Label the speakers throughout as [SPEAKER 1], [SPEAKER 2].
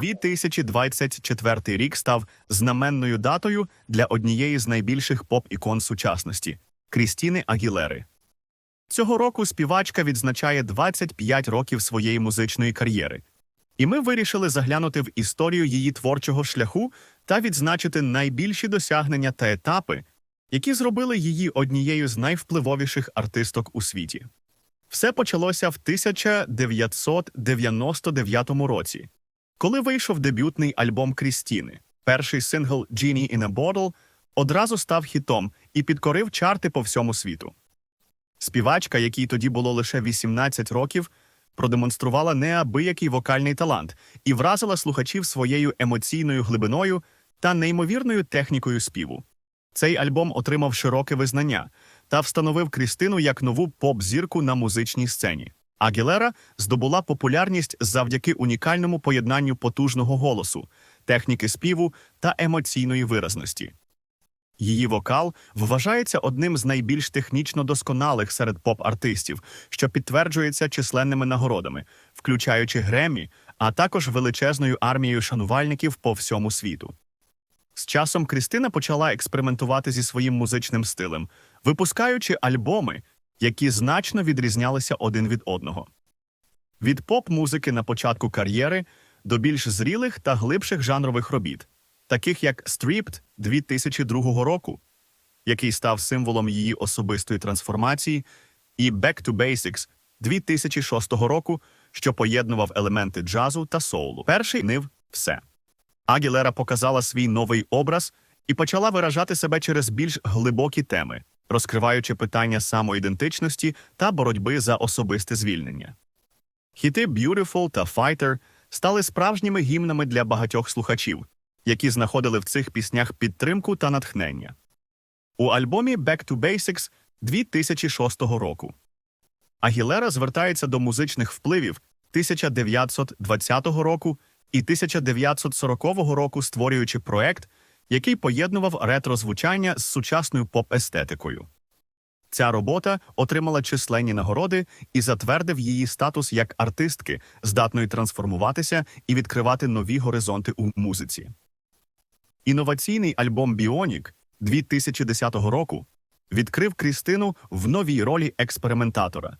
[SPEAKER 1] 2024 рік став знаменною датою для однієї з найбільших поп-ікон сучасності Крістіни Агілери. Цього року співачка відзначає 25 років своєї музичної кар'єри. І ми вирішили заглянути в історію її творчого шляху та відзначити найбільші досягнення та етапи, які зробили її однією з найвпливовіших артисток у світі. Все почалося в 1999 році, коли вийшов дебютний альбом Крістіни. Перший сингл «Genie in a Bottle» одразу став хітом і підкорив чарти по всьому світу. Співачка, якій тоді було лише 18 років, продемонструвала неабиякий вокальний талант і вразила слухачів своєю емоційною глибиною та неймовірною технікою співу. Цей альбом отримав широке визнання та встановив Крістину як нову поп-зірку на музичній сцені. Агілера здобула популярність завдяки унікальному поєднанню потужного голосу, техніки співу та емоційної виразності. Її вокал вважається одним з найбільш технічно досконалих серед поп-артистів, що підтверджується численними нагородами, включаючи Греммі, а також величезною армією шанувальників по всьому світу. З часом Крістина почала експериментувати зі своїм музичним стилем, випускаючи альбоми, які значно відрізнялися один від одного. Від поп-музики на початку кар'єри до більш зрілих та глибших жанрових робіт, таких як Stripped 2002 року, який став символом її особистої трансформації, і Back to Basics 2006 року, що поєднував елементи джазу та соулу. Перший нив все. Агілера показала свій новий образ і почала виражати себе через більш глибокі теми, розкриваючи питання самоідентичності та боротьби за особисте звільнення. Хіти Beautiful та Fighter стали справжніми гімнами для багатьох слухачів, які знаходили в цих піснях підтримку та натхнення. У альбомі Back to Basics 2006 року Агілера звертається до музичних впливів 1920 року і 1940 року, створюючи проект, який поєднував ретро-звучання з сучасною поп-естетикою. Ця робота отримала численні нагороди і затвердив її статус як артистки, здатної трансформуватися і відкривати нові горизонти у музиці. Інноваційний альбом Біонік 2010 року відкрив Крістину в новій ролі експериментатора.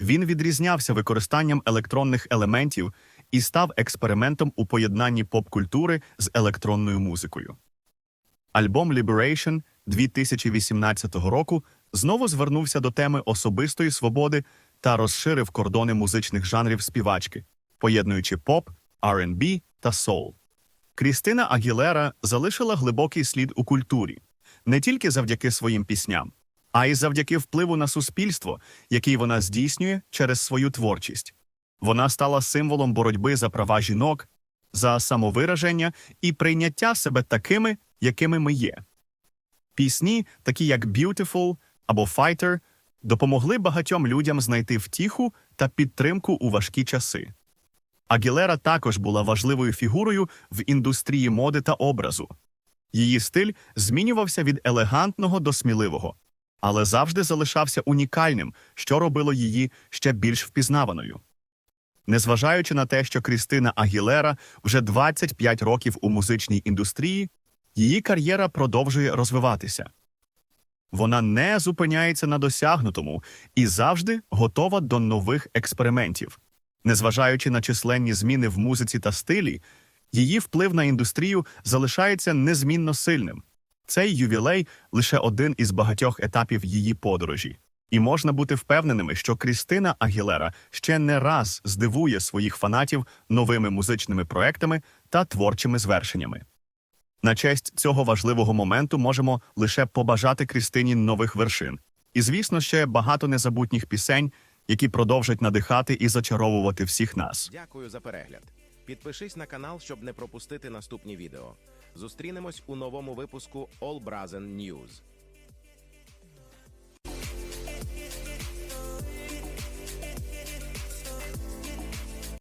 [SPEAKER 1] Він відрізнявся використанням електронних елементів і став експериментом у поєднанні поп-культури з електронною музикою. Альбом Liberation 2018 року знову звернувся до теми особистої свободи та розширив кордони музичних жанрів співачки, поєднуючи поп, R&B та соул. Крістина Агілера залишила глибокий слід у культурі не тільки завдяки своїм пісням, а й завдяки впливу на суспільство, який вона здійснює через свою творчість. Вона стала символом боротьби за права жінок, за самовираження і прийняття себе такими, якими ми є. Пісні, такі як Beautiful або Fighter, допомогли багатьом людям знайти втіху та підтримку у важкі часи. Агілера також була важливою фігурою в індустрії моди та образу. Її стиль змінювався від елегантного до сміливого, але завжди залишався унікальним, що робило її ще більш впізнаваною. Незважаючи на те, що Крістина Агілера вже 25 років у музичній індустрії, її кар'єра продовжує розвиватися. Вона не зупиняється на досягнутому і завжди готова до нових експериментів. Незважаючи на численні зміни в музиці та стилі, її вплив на індустрію залишається незмінно сильним. Цей ювілей лише один із багатьох етапів її подорожі. І можна бути впевненими, що Крістина Агілера ще не раз здивує своїх фанатів новими музичними проектами та творчими звершеннями. На честь цього важливого моменту можемо лише побажати Крістині нових вершин. І, звісно, ще багато незабутніх пісень, які продовжать надихати і зачаровувати всіх нас.
[SPEAKER 2] Дякую за перегляд. Підпишись на канал, щоб не пропустити наступні відео. Зустрінемось у новому випуску All Brazen News.